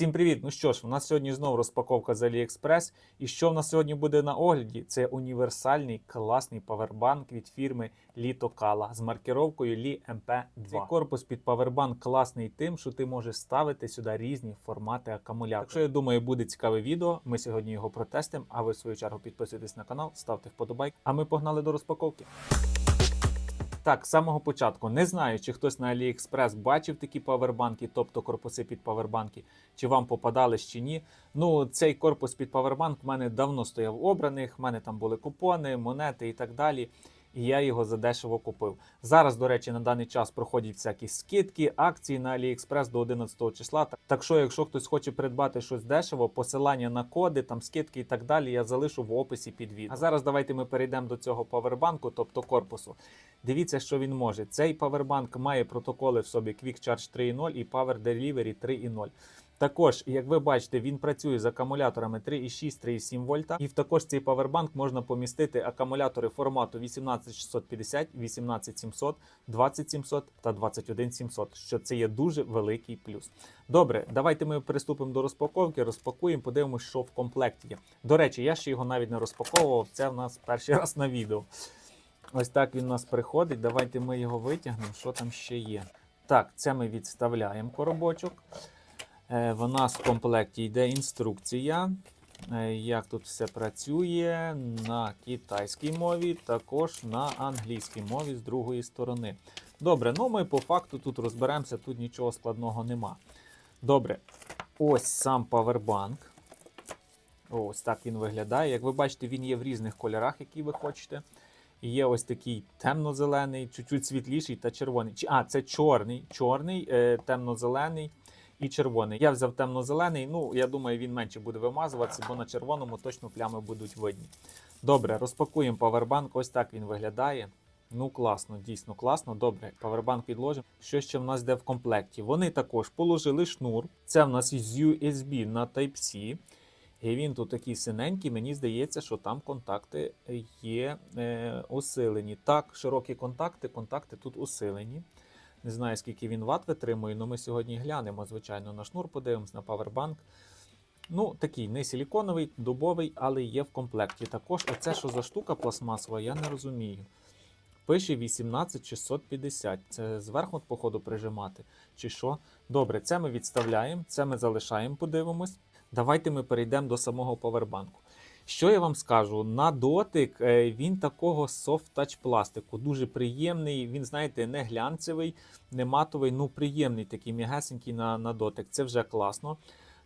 Всім привіт! Ну що ж, у нас сьогодні знову розпаковка з AliExpress. І що в нас сьогодні буде на огляді? Це універсальний класний павербанк від фірми Litokala з маркировкою Li MP2. Цей корпус під павербанк класний тим, що ти можеш ставити сюди різні формати акумуляторів. Так що я думаю, буде цікаве відео. Ми сьогодні його протестимо. А ви в свою чергу підписуйтесь на канал, ставте вподобайк. А ми погнали до розпаковки. Так, з самого початку не знаю, чи хтось на AliExpress бачив такі павербанки, тобто корпуси під павербанки, чи вам попадались чи ні. Ну, цей корпус під павербанк в мене давно стояв обраних, в мене там були купони, монети і так далі. І я його задешево купив. Зараз, до речі, на даний час проходять всякі скидки, акції на AliExpress до 11 числа. Так що, якщо хтось хоче придбати щось дешево, посилання на коди, там скидки і так далі, я залишу в описі під відео. А зараз давайте ми перейдемо до цього павербанку, тобто корпусу. Дивіться, що він може. Цей павербанк має протоколи в собі Quick Charge 3.0 і Power Delivery 3.0. Також, як ви бачите, він працює з акумуляторами 3,6, 3,7 вольта. І в також цей павербанк можна помістити акумулятори формату 18650, 18700, 20700 та 21700, що це є дуже великий плюс. Добре, давайте ми приступимо до розпаковки, розпакуємо, подивимося, що в комплекті є. До речі, я ще його навіть не розпаковував. Це в нас перший раз на відео. Ось так він у нас приходить. Давайте ми його витягнемо, що там ще є. Так, це ми відставляємо коробочок. Е, В нас в комплекті йде інструкція, е, як тут все працює на китайській мові, також на англійській мові з другої сторони. Добре, ну ми по факту тут розберемося, тут нічого складного нема. Добре, ось сам павербанк. Ось так він виглядає. Як ви бачите, він є в різних кольорах, які ви хочете. Є ось такий темно-зелений, чуть-чуть світліший та червоний. А, це чорний, чорний, е, темно-зелений і червоний. Я взяв темно-зелений. Ну, я думаю, він менше буде вимазуватися, бо на червоному точно плями будуть видні. Добре, розпакуємо павербанк. Ось так він виглядає. Ну, класно, дійсно класно. Добре, павербанк відложимо. Що ще в нас йде в комплекті? Вони також положили шнур. Це в нас із USB на Type-C. І він тут такий синенький, мені здається, що там контакти є е, усилені. Так, широкі контакти, контакти тут усилені. Не знаю, скільки він ват витримує, але ми сьогодні глянемо, звичайно, на шнур, подивимось на павербанк. Ну, такий не силіконовий, дубовий, але є в комплекті. Також оце, що за штука пластмасова, я не розумію. Пише 18650. Це зверху, походу, прижимати. Чи що? Добре, це ми відставляємо, це ми залишаємо, подивимось. Давайте ми перейдемо до самого павербанку. Що я вам скажу? На дотик е, він такого софт-тач пластику. Дуже приємний. Він, знаєте, не глянцевий, не матовий, ну приємний такий м'ягесенький на, на дотик. Це вже класно.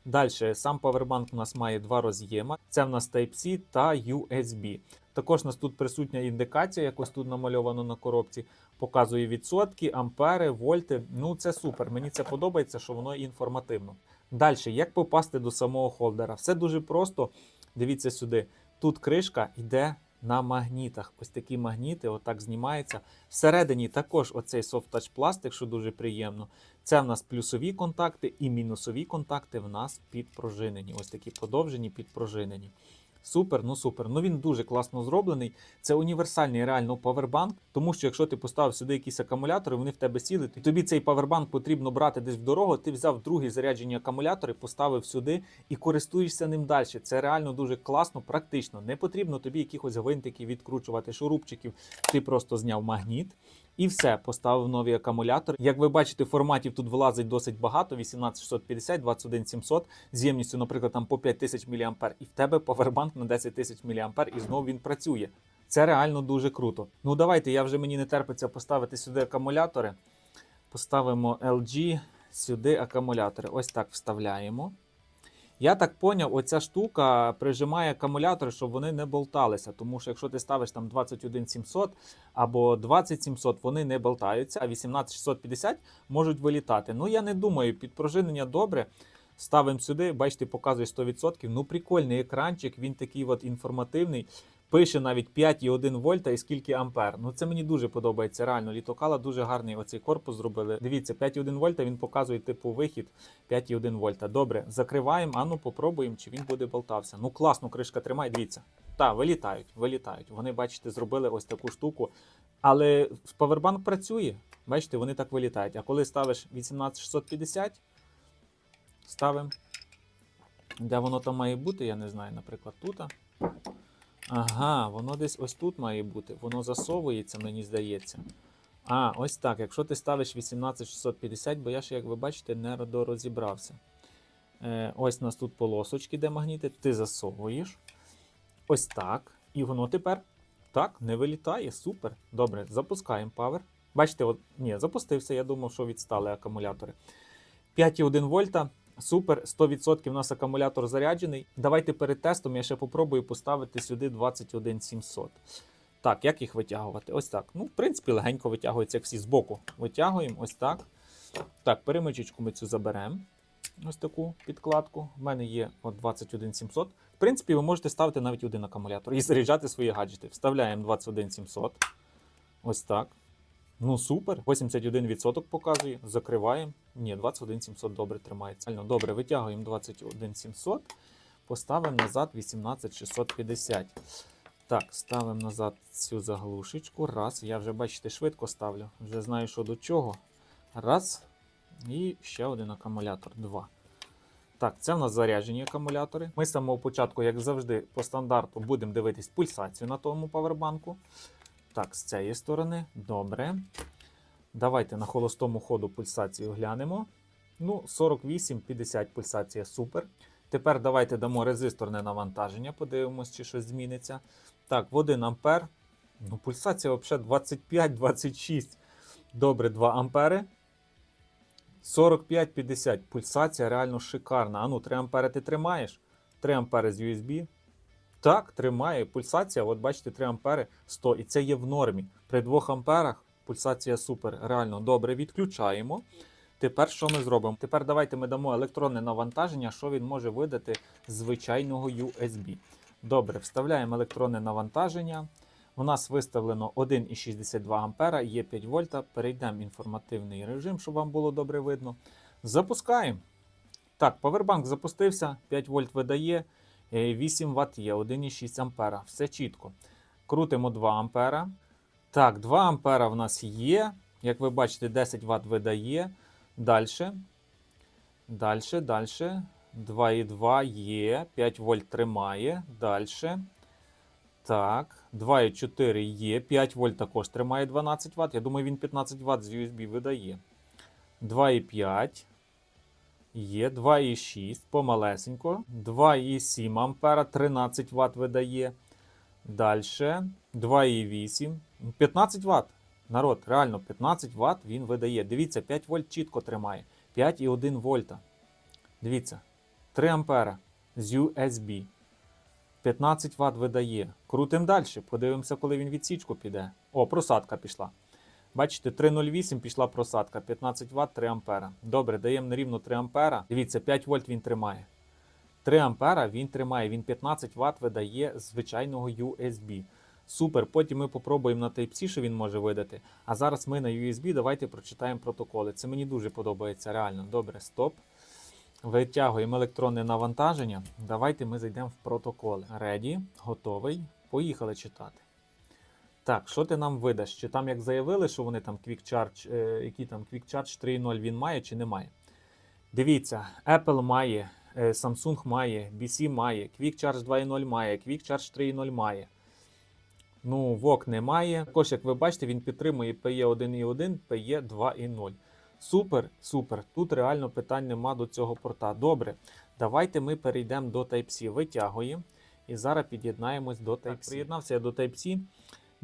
Далі, сам павербанк у нас має два роз'єма. Це в нас Type-C та USB. Також у нас тут присутня індикація, якось тут намальовано на коробці. Показує відсотки, ампери, вольти. Ну це супер. Мені це подобається, що воно інформативно. Далі, як попасти до самого холдера? Все дуже просто. Дивіться сюди. Тут кришка йде на магнітах. Ось такі магніти, отак знімаються. Всередині також оцей софт-тач пластик, що дуже приємно. Це в нас плюсові контакти і мінусові контакти в нас підпружинені. Ось такі подовжені, підпружинені. Супер, ну супер. Ну він дуже класно зроблений. Це універсальний реально павербанк, тому що якщо ти поставив сюди якісь акумулятори, вони в тебе сіли. Тобі цей павербанк потрібно брати десь в дорогу. Ти взяв другий заряджені акумулятори, поставив сюди і користуєшся ним далі. Це реально дуже класно, практично. Не потрібно тобі якихось гвинтиків відкручувати, шурупчиків. Ти просто зняв магніт. І все, поставив новий акумулятор. Як ви бачите, форматів тут влазить досить багато: 18650, 21700, з ємністю, наприклад, там по 5000 мА. І в тебе павербанк на 10 тисяч мА, і знову він працює. Це реально дуже круто. Ну давайте, я вже мені не терпиться поставити сюди акумулятори. Поставимо LG сюди акумулятори. Ось так вставляємо. Я так поняв, оця штука прижимає акумулятори, щоб вони не болталися. Тому що якщо ти ставиш там 21700 або 20700, вони не болтаються, а 18650 можуть вилітати. Ну я не думаю, підпружинення добре. Ставимо сюди, бачите, показує 100%. Ну, прикольний екранчик, він такий от інформативний. Пише навіть 5,1 вольта і скільки ампер. Ну це мені дуже подобається. Реально, літокала дуже гарний оцей корпус зробили. Дивіться, 5,1 вольта він показує типу вихід 5,1 вольта. Добре, закриваємо, а ну попробуємо, чи він буде болтався. Ну класно, кришка тримає. Дивіться. Так, вилітають, вилітають. Вони, бачите, зробили ось таку штуку. Але павербанк працює. Бачите, вони так вилітають. А коли ставиш 18650, ставимо Де воно там має бути, я не знаю, наприклад, тут. Ага, воно десь ось тут має бути. Воно засовується, мені здається. А, ось так. Якщо ти ставиш 18650, бо я ще, як ви бачите, не розібрався. Е, ось у нас тут полосочки, де магніти, ти засовуєш. Ось так. І воно тепер так не вилітає. Супер. Добре, запускаємо павер. Бачите, от, ні, запустився, я думав, що відстали акумулятори. 5,1 вольта. Супер, 100% у нас акумулятор заряджений. Давайте перед тестом я ще попробую поставити сюди 21700. Так, як їх витягувати? Ось так. Ну, в принципі, легенько витягується, як всі збоку. Витягуємо ось так. Так, перемичечку ми цю заберемо. Ось таку підкладку. У мене є от 21700. В принципі, ви можете ставити навіть один акумулятор і заряджати свої гаджети. Вставляємо 21700. Ось так. Ну, супер. 81% показує. Закриваємо. Ні, 21700 добре тримається. Добре, витягуємо 21700. Поставимо назад 18650. Так, ставимо назад цю заглушечку. Раз. Я вже, бачите, швидко ставлю. Вже знаю, що до чого. Раз. І ще один акумулятор. Два. Так, це в нас заряджені акумулятори. Ми з самого початку, як завжди, по стандарту будемо дивитись пульсацію на тому павербанку. Так, з цієї сторони. Добре. Давайте на холостому ходу пульсацію глянемо. Ну, 48-50 пульсація супер. Тепер давайте дамо резисторне навантаження, подивимось, чи щось зміниться. Так, в 1 ампер. Ну, пульсація взагалі 25-26. Добре, 2 ампери. 45-50. Пульсація реально шикарна. А ну, 3 ампери ти тримаєш? 3 ампери з USB. Так, тримає. Пульсація, от бачите, 3 ампери 100. І це є в нормі. При 2 амперах пульсація супер. Реально добре. Відключаємо. Тепер що ми зробимо? Тепер давайте ми дамо електронне навантаження, що він може видати з звичайного USB. Добре, вставляємо електронне навантаження. У нас виставлено 1,62 А, є 5 вольта. Перейдемо в інформативний режим, щоб вам було добре видно. Запускаємо. Так, павербанк запустився, 5 вольт видає, 8 Вт є, 1,6 ампера. Все чітко. Крутимо 2 ампера. Так, 2 ампера в нас є. Як ви бачите, 10 Вт видає. Далі. Далі, далі. 2,2 є. 5 вольт тримає. Далі. Так. 2,4 є. 5 вольт також тримає 12 Вт. Я думаю, він 15 Вт з USB видає. 2,5. Є 2,6 помалесенько. 2,7 ампера, 13 Вт видає. Далі 2,8. 15 Вт. Народ, реально 15 Вт він видає. Дивіться, 5 вольт чітко тримає. 5,1 вольта. Дивіться. 3 ампера з USB. 15 Вт видає. Крутим далі. Подивимося, коли він відсічку піде. О, просадка пішла. Бачите, 3,08 пішла просадка, 15 Вт, 3 ампера. Добре, даємо на рівно 3 ампера. Дивіться, 5 вольт він тримає. 3 ампера він тримає, він 15 Вт видає звичайного USB. Супер. Потім ми попробуємо на Type-C, що він може видати. А зараз ми на USB давайте прочитаємо протоколи. Це мені дуже подобається, реально. Добре, стоп. Витягуємо електронне навантаження. Давайте ми зайдемо в протоколи. Ready, готовий. Поїхали читати. Так, що ти нам видаш? Чи там, як заявили, що вони там Quick Charge, е, які там Quick Charge 3.0 він має чи не має? Дивіться, Apple має, е, Samsung має, BC має, Quick Charge 2.0 має, Quick Charge 3.0 має. Ну, VOOC немає. Також, як ви бачите, він підтримує PE 1.1, PE 2.0. Супер, супер. Тут реально питань нема до цього порта. Добре, давайте ми перейдемо до Type-C. Витягуємо. І зараз під'єднаємось до Type-C. Приєднався я до Type-C.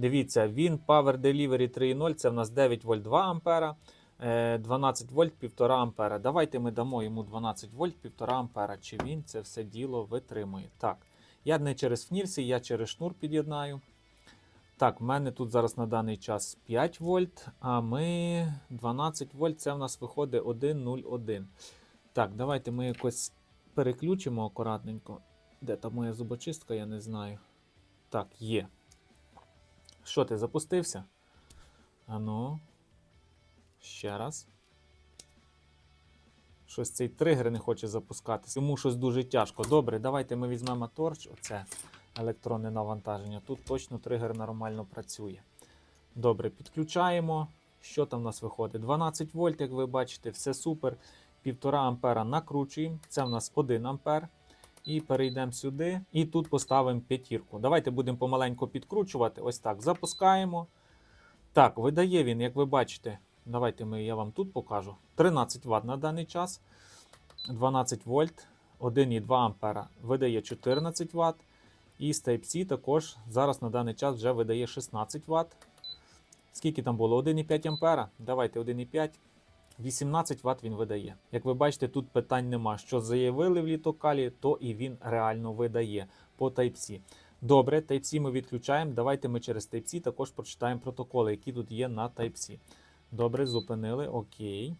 Дивіться, він Power Delivery 3.0, це в нас 9 вольт 2 ампера, е, 12 вольт 1,5 ампера. Давайте ми дамо йому 12 вольт 1,5 ампера. Чи він це все діло витримує? Так, я не через фнірсі, я через шнур під'єднаю. Так, в мене тут зараз на даний час 5 вольт, а ми 12 вольт, це в нас виходить 1,01. Так, давайте ми якось переключимо акуратненько. Де там моя зубочистка, я не знаю. Так, є. Що ти запустився? Ану. Ще раз. Щось цей тригер не хоче запускатися. Йому щось дуже тяжко. Добре, давайте ми візьмемо торч. Оце електронне навантаження. Тут точно тригер нормально працює. Добре, підключаємо. Що там у нас виходить? 12 вольт, як ви бачите, все супер. 1,5 ампера накручуємо. Це в нас 1 ампер. І перейдемо сюди. І тут поставимо п'ятірку. Давайте будемо помаленьку підкручувати. Ось так. Запускаємо. Так, видає він, як ви бачите. Давайте ми, я вам тут покажу. 13 Вт на даний час. 12 вольт, 1,2 ампера. Видає 14 Вт. І з Type-C також зараз на даний час вже видає 16 Вт. Скільки там було? 1,5 ампера. Давайте 1,5. 18 Вт він видає. Як ви бачите, тут питань нема. Що заявили в літокалі, то і він реально видає по Type-C. Добре, Type-C ми відключаємо. Давайте ми через Type-C також прочитаємо протоколи, які тут є на Type-C. Добре, зупинили. Окей.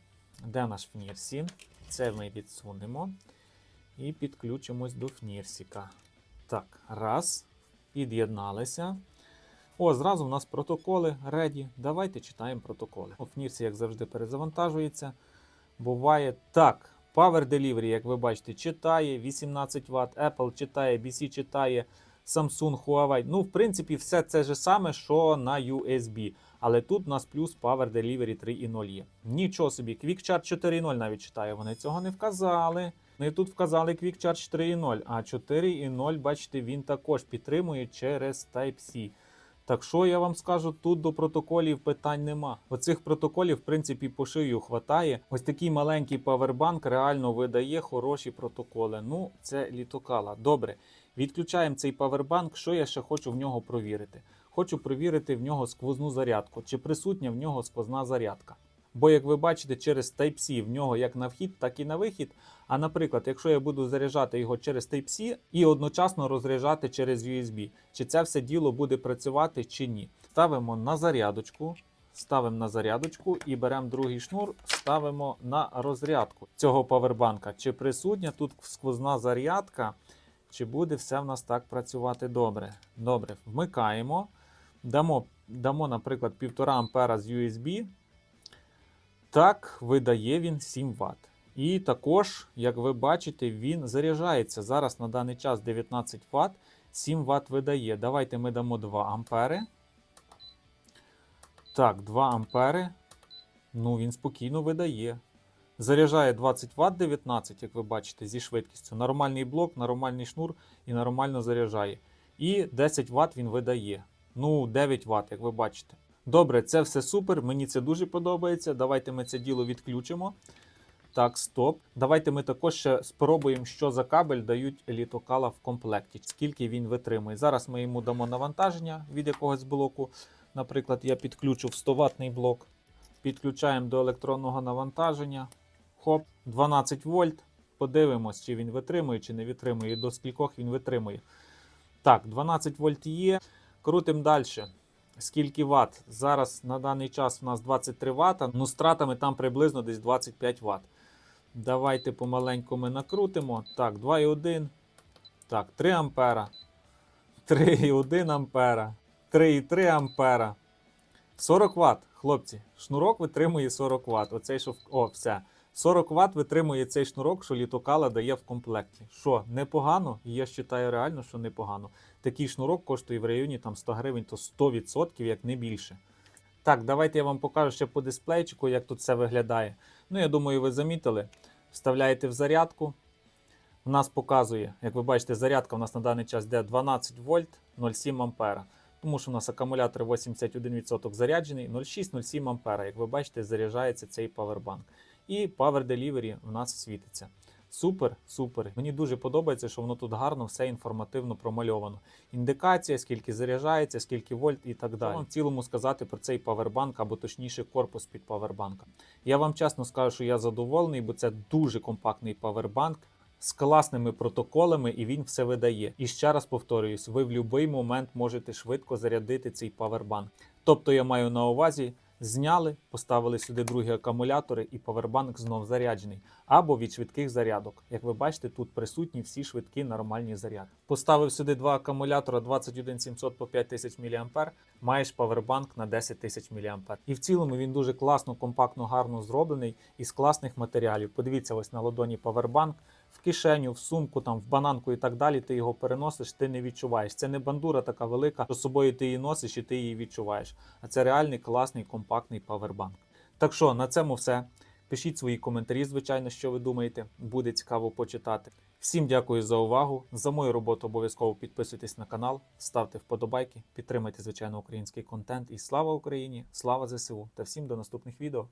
Де наш Фнірсі? Це ми відсунемо. І підключимось до Фнірсіка. Так, раз. Під'єдналися. О, зразу в нас протоколи ready. Давайте читаємо протоколи. У Фнірсі, як завжди, перезавантажується. Буває так. Power Delivery, як ви бачите, читає 18 Вт, Apple читає, BC читає, Samsung, Huawei. Ну, в принципі, все це ж саме, що на USB. Але тут у нас плюс Power Delivery 3.0 є. Нічого собі, Quick Charge 4.0 навіть читає. Вони цього не вказали. Вони тут вказали Quick Charge 3.0, а 4.0, бачите, він також підтримує через Type-C. Так що я вам скажу, тут до протоколів питань нема. Оцих протоколів, в принципі, по шию хватає. Ось такий маленький павербанк реально видає хороші протоколи. Ну, це літокала. Добре. Відключаємо цей павербанк. Що я ще хочу в нього провірити? Хочу провірити в нього сквозну зарядку, чи присутня в нього сквозна зарядка. Бо, як ви бачите, через Type-C в нього як на вхід, так і на вихід. А наприклад, якщо я буду заряджати його через Type-C і одночасно розряджати через USB, чи це все діло буде працювати чи ні. Ставимо на зарядочку, ставимо на зарядочку і беремо другий шнур, ставимо на розрядку цього павербанка. Чи присутня тут сквозна зарядка, чи буде все в нас так працювати добре. Добре, вмикаємо. Дамо, дамо наприклад, 1,5 ампера з USB. Так, видає він 7 Вт. І також, як ви бачите, він заряджається. Зараз на даний час 19 Вт, 7 Вт видає. Давайте ми дамо 2 ампери. Так, 2 ампери. Ну, він спокійно видає. Заряджає 20 Вт 19, як ви бачите, зі швидкістю. Нормальний блок, нормальний шнур і нормально заряджає. І 10 Вт він видає. Ну, 9 Вт, як ви бачите. Добре, це все супер. Мені це дуже подобається. Давайте ми це діло відключимо. Так, стоп. Давайте ми також ще спробуємо, що за кабель дають літокала в комплекті, скільки він витримує. Зараз ми йому дамо навантаження від якогось блоку. Наприклад, я підключу в 100 ватний блок. Підключаємо до електронного навантаження. Хоп, 12 вольт. Подивимось, чи він витримує, чи не витримує, до скількох він витримує. Так, 12 вольт є. Крутимо далі. Скільки ватт? Зараз на даний час у нас 23 Вт, ну з тратами там приблизно десь 25 Вт. Давайте помаленьку ми накрутимо. Так, 2,1. Так, 3 ампера. 3,1 ампера. 3,3 ампера. 40 Вт, хлопці. Шнурок витримує 40 Вт. Оцей що... О, все. 40 Вт витримує цей шнурок, що літокала дає в комплекті. Що, непогано? І Я вважаю реально, що непогано. Такий шнурок коштує в районі там 100 гривень, то 100%, як не більше. Так, давайте я вам покажу ще по дисплейчику, як тут все виглядає. Ну, я думаю, ви замітили. Вставляєте в зарядку. В нас показує, як ви бачите, зарядка у нас на даний час йде 12 вольт 0,7 ампера. Тому що у нас акумулятор 81% заряджений, 0,6-0,7 ампера. Як ви бачите, заряджається цей павербанк. І Power Delivery в нас світиться. Супер, супер. Мені дуже подобається, що воно тут гарно все інформативно промальовано. Індикація, скільки заряджається, скільки вольт і так далі. Що вам в цілому сказати про цей павербанк, або точніше корпус під павербанка. Я вам чесно скажу, що я задоволений, бо це дуже компактний павербанк. З класними протоколами і він все видає. І ще раз повторююсь, ви в будь-який момент можете швидко зарядити цей павербанк. Тобто я маю на увазі, зняли, поставили сюди другі акумулятори, і павербанк знов заряджений. Або від швидких зарядок. Як ви бачите, тут присутні всі швидкі нормальні зарядки. Поставив сюди два акумулятора 21700 по 5000 мА, маєш павербанк на 10 тисяч мА. І в цілому він дуже класно, компактно, гарно зроблений із класних матеріалів. Подивіться, ось на ладоні павербанк. В кишеню, в сумку, там, в бананку і так далі, ти його переносиш, ти не відчуваєш. Це не бандура така велика, що з собою ти її носиш і ти її відчуваєш. А це реальний класний компактний павербанк. Так що на цьому все. Пишіть свої коментарі, звичайно, що ви думаєте, буде цікаво почитати. Всім дякую за увагу. За мою роботу обов'язково підписуйтесь на канал, ставте вподобайки, підтримайте звичайно український контент. І слава Україні! Слава ЗСУ! Та всім до наступних відео.